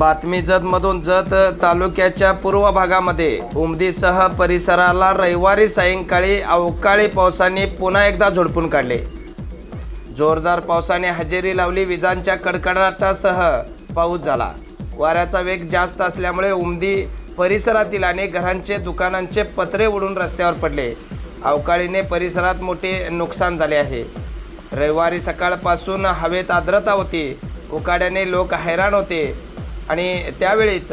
बातमी जतमधून जत तालुक्याच्या पूर्व भागामध्ये. उमदीसह परिसराला रविवारी सायंकाळी अवकाळी पावसाने पुन्हा एकदा झोडपून काढले. जोरदार पावसाने हजेरी लावली विजांच्या कडकडाटासह पाऊस झाला. वाऱ्याचा वेग जास्त असल्यामुळे उमदी परिसरातील अनेक घरांचे दुकानांचे पत्रे उडून रस्त्यावर पडले. अवकाळीने परिसरात मोठे नुकसान झाले आहे. रविवारी सकाळपासून हवेत आर्द्रता होती. उकाड्याने लोक हैराण होते. आणि त्यावेळीच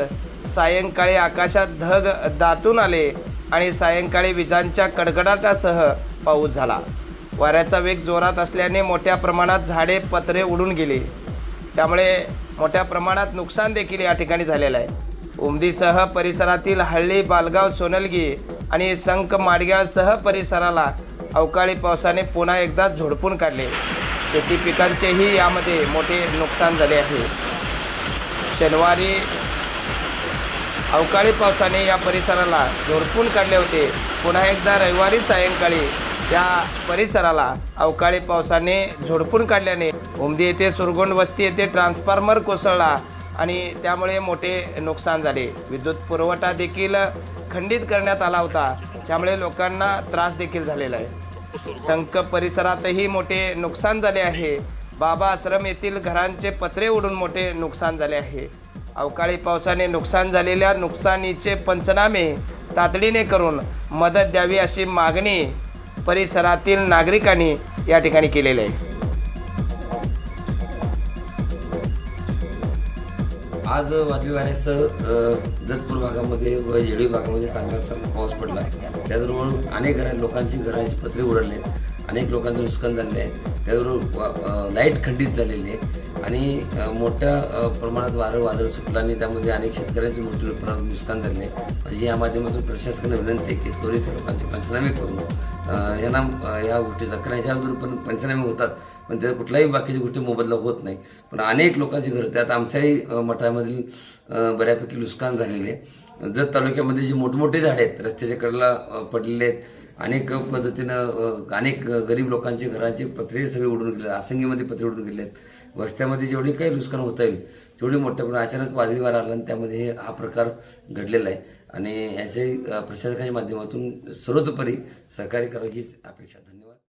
सायंकाळी आकाशात धग दातून आले आणि सायंकाळी विजांच्या कडकडाटासह पाऊस झाला. वाऱ्याचा वेग जोरात असल्याने मोठ्या प्रमाणात झाडे पत्रे उडून गेली. त्यामुळे मोठ्या प्रमाणात नुकसान देखील या ठिकाणी झालेलं आहे. उमदीसह परिसरातील हळ्ळी बालगाव सोनलगी आणि संक माडग्याळसह परिसराला अवकाळी पावसाने पुन्हा एकदा झोडपून काढले. शेती पिकांचेही यामध्ये मोठे नुकसान झाले आहे. शनिवारी अवकाळी पावसाने या परिसराला झोडपून काढले होते. पुन्हा एकदा रविवारी सायंकाळी या परिसराला अवकाळी पावसाने झोडपून काढल्याने उमदी येथे सुरगोंड वस्ती येथे ट्रान्सफॉर्मर कोसळला आणि त्यामुळे मोठे नुकसान झाले. विद्युत पुरवठा देखील खंडित करण्यात आला होता त्यामुळे लोकांना त्रास देखील झालेला आहे. संक परिसरातही मोठे नुकसान झाले आहे. बाबा आश्रम येथील घरांचे पत्रे उडून मोठे नुकसान झाले आहे. अवकाळी पावसाने नुकसान झालेल्या नुकसानीचे पंचनामे तातडीने करून मदत द्यावी अशी मागणी परिसरातील नागरिकांनी या ठिकाणी केलेली आहे. आज वादळी वाऱ्यासह जतपूर भागामध्ये व येळी भागामध्ये चांगलाच पाऊस पडला त्याचबरोबर अनेक घरा लोकांची घरांची पत्रे उडवले अनेक लोकांचं नुकसान झालेलं आहे. त्याचबरोबर लाइट खंडित झालेली आहे. आणि मोठ्या प्रमाणात वारं वादळ सुटलं आणि त्यामध्ये अनेक शेतकऱ्यांचे मोठे प्रमाणात नुकसान झाले आहे. म्हणजे या माध्यमातून प्रशासनाने विनंती आहे की त्वरित लोकांचे पंचनामे करून अ, यांना ह्या या गोष्टी दखण्याच्या अगोदर पण पंचनामे होतात. पण त्यात कुठल्याही बाकीच्या गोष्टी मोबदला होत नाही. पण अनेक लोकांची घरं त्यात आमच्याही मठामधील बऱ्यापैकी नुकसान झालेले आहे. जत तालुक्यामध्ये जे मोठमोठे झाडे आहेत रस्त्याच्या कडेला पडलेले आहेत अनेक पद्धतीनं अनेक गरीब लोकांचे घरांचे पत्रे सगळे उडून गेले आसंगीमध्ये पत्रे उडून गेले आहेत. वस्त्यामध्ये जेवढे काही नुकसान होता येईल तेवढी मोठ्या प्रमाणात अचानक वादळी वारा आला आणि त्यामध्ये हे हा प्रकार घडलेला आहे. आणि याचे प्रशासकाच्या माध्यमातून सर्वतोपरी सहकार्य करावं हीच अपेक्षा. धन्यवाद.